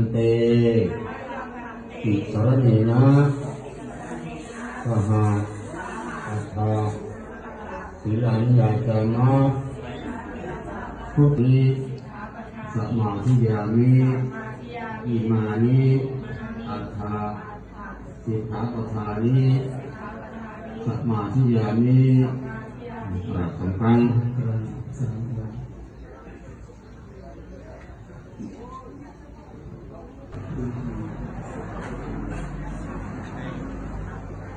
นเตติสรเนนะสหาอัตถาศิลัญญาจามะพุทธิสมมาธิยามิอิมานิอัตถาสิกขาปทานิสัมมาธิยามิกราบสำคัญ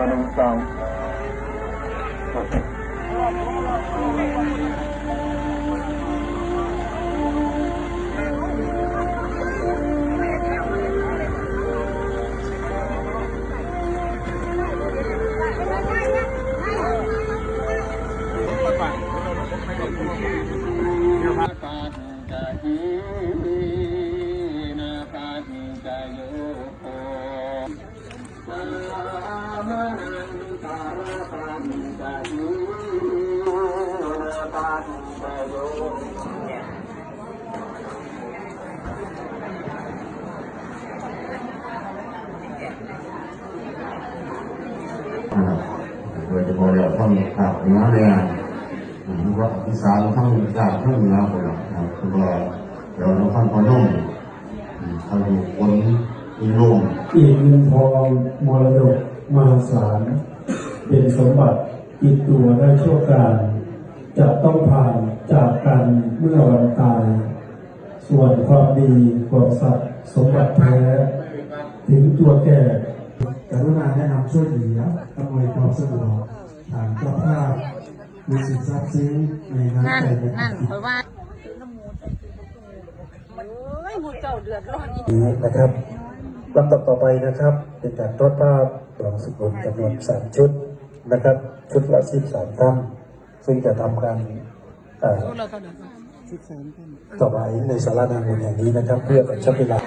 morning song. Hãy subscribe โดยเฉพาะเราท่องข่าวเนือเนี่ยผมว่าอีสานทั้งจากทั้งเหนือคนละครับคือว่าเราเราท่านพนมทางคน อินโลมอีกเงินทองมรดกมหาศาลเป็นสมบัติติดตัวได้ชั่วการจะต้องผ่านจากกันเมื่อวันตาย ส่วนความดีความสัตย์สมบัติแท้ถึงตัวแก่กรุณาแนะนำช่วยเหลืออำนวยความสะดวกทางเจ้าภาพมีสินทรัพย์ซื้อในน้ำนั่นใจในนั่นจิตเพราะว่าเอ้ยหมูเจ้าเดือดร้อนอีกนี้นะครับ ลำดับต่อไปนะครับ เป็นการทอดภาพกล่องสกุลจำนวนสามชุดนะครับ ชุดละสิบสามตั้งซึ่งจะทำการเอ่อเราเท่านั้นต่อไปในสารานามุนแห่งนี้นะครับ เพื่อเป็นชักเวลา